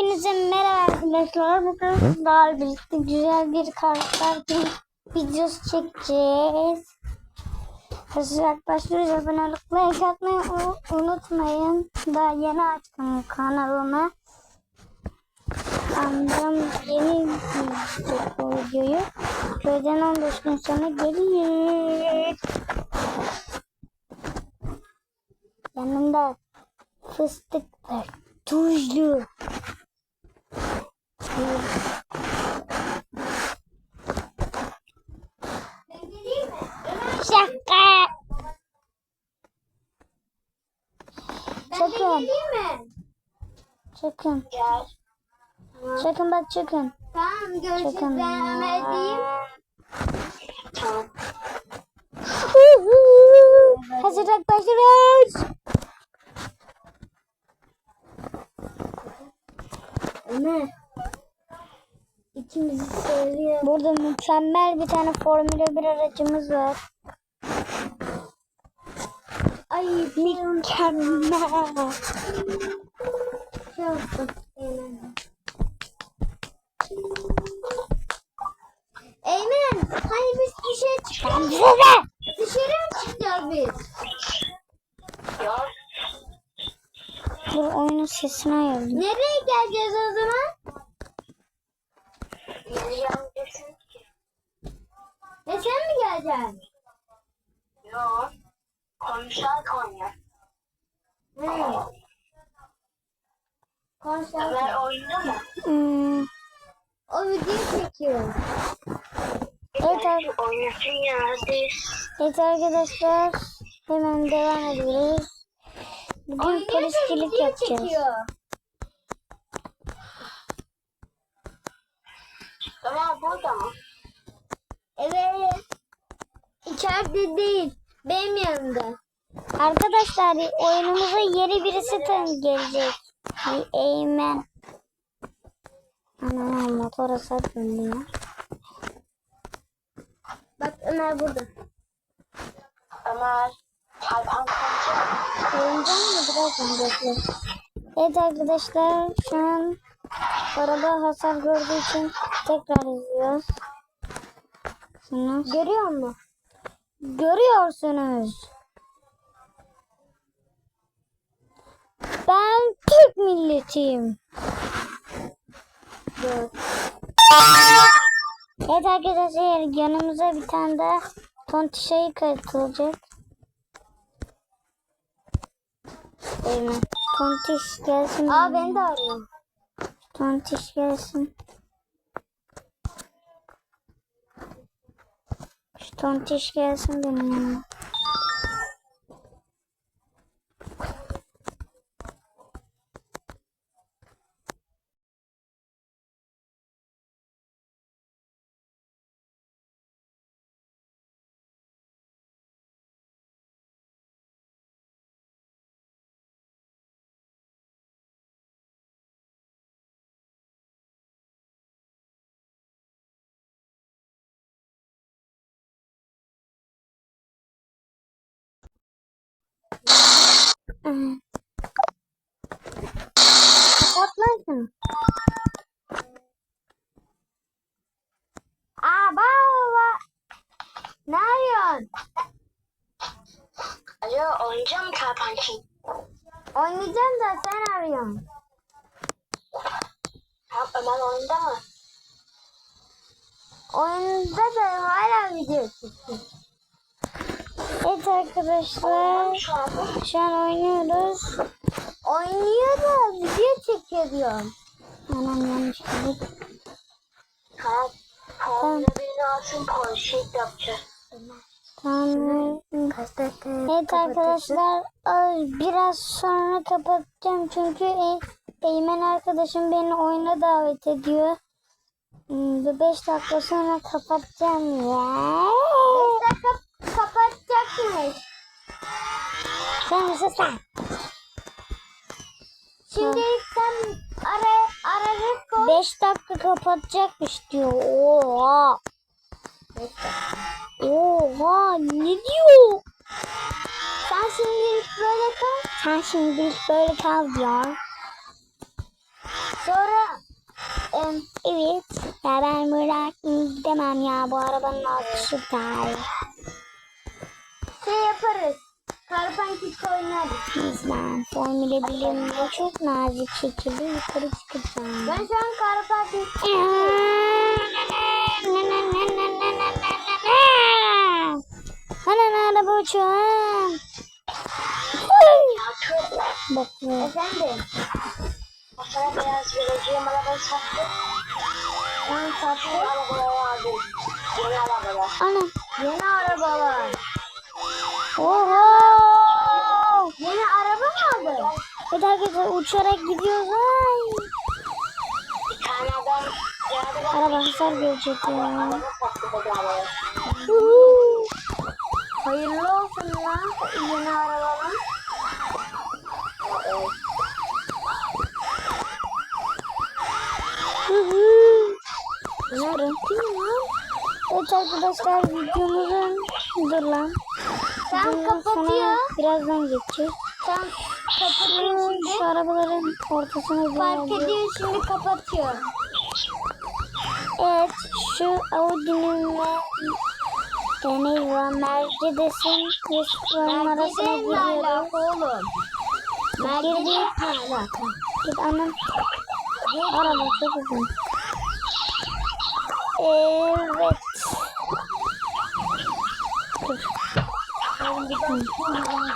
Hepinize merhaba arkadaşlar. Bugün sizlerle birlikte güzel bir karakter videosu çekeceğiz. Hazırlık başlıyoruz. Abone olup like atmayı unutmayın. Daha yeni açtım kanalımı. Amcam yeni izleyecek bu videoyu. Köyden 15 gün sonra gelir. Yanımda fıstık var. Tuzlu. Şaka. Çakın. Çakın. Bak çakın. Tamam görüşürüz. Çakın. Ben Ömer diyeyim. Tamam. Hazırlık başlıyoruz. Ömer. Seviyor. Burada mükemmel bir tane Formula 1 aracımız var. Ay Mükemmel. olsun. Eymen. Hani biz dışarı. Size. Dışarı mı çıkacağız biz? Dur oyunun sesini ayarlayayım. Nereye geleceğiz o zaman? Geleceğim ki. E sen mi geleceksin? Yok. Konuşan Konya. Hı. Konuşan Ömer oyunda mı? Hmm. O video çekiyor. Evet, ar- Oynasın ya hadi. evet arkadaşlar. Hemen devam ediyoruz. Bugün polisçilik yapacağız. Ömer burada mı? Evet. İçeride değil. Benim yanımda. Arkadaşlar oyunumuza yeni birisi tan gelecek. Bir Eymen. Anam motora sardım ya. Bak Ömer burada. Ömer. Kalkan konuşuyor. Oyundan mı birazdan bekle. Evet arkadaşlar şu an araba hasar gördüğü için tekrar izliyoruz. Şunu Görüyor musun? görüyorsunuz. Ben Türk milletiyim. Evet. Evet arkadaşlar yanımıza bir tane daha tontişayı katılacak. Tontiş gelsin. Aa beni de arıyor. Tontiş gelsin. Şu tontiş gelsin benim yanıma. Kapatmasın. Aa baba. Ne arıyorsun? Alo oynayacağım Kalkançı? Oynayacağım da sen arıyorsun. Tamam Ömer oyunda mı? Oyunda da hala video çekiyor. Evet arkadaşlar Şu an oynuyoruz. oynuyor da video çekiyor diyorum. Anam yanlış dedik. Tamam. Formula 1'ini alsın polislik yapacağız. Tamam. Evet arkadaşlar biraz sonra kapatacağım çünkü e, Eymen arkadaşım beni oyuna davet ediyor. 5 dakika sonra kapatacağım ya. 5 dakika kapatacaksınız. Sen sus lan. Şimdi sen ara, ararız koy. 5 dakika kapatacakmış diyor. Oha. Oha ne diyor? Sen şimdi böyle kal. Sen şimdi böyle kal diyor. Sonra Evet. Ya ben bırakmayayım gidemem ya. Bu arabanın altı süper. Şey yaparız. Karpankit oynarız. Biz ben formüle bilimde çok nazik şekilde yukarı çıkacağım. Ben şu an karpankit Ana araba uçuyor. Bak bu. Efendim? Sana beyaz vereceğim arabayı sattı. Ben sattım. Arabayı aldım. Yeni arabalar. Ana. Yeni arabalar. Oho. Yeni araba mı aldın? Bir dakika uçarak gidiyoruz. Ay. Araba hasar görecek ya. Uhu. Hayırlı olsun lan yeni. Uhu. Yarın değil mi lan? Evet arkadaşlar videomuzun dur lan. Videonun kapatıyor. Birazdan geçeceğiz. Sen kapatıyor Şu, şimdi. şu arabaların ortasına Fark ediyor şimdi kapatıyor. Evet şu Audi'nin ve e, ne var Mercedes'in ve Supra'nın arasına giriyoruz. oğlum. Girdik. Mercedes'le alaka. Git anam. Araba çok uzun. Evet.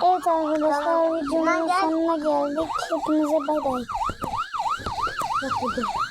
Dur. Evet arkadaşlar videonun sonuna geldik. Hepinize bay bay. Kapatıyor.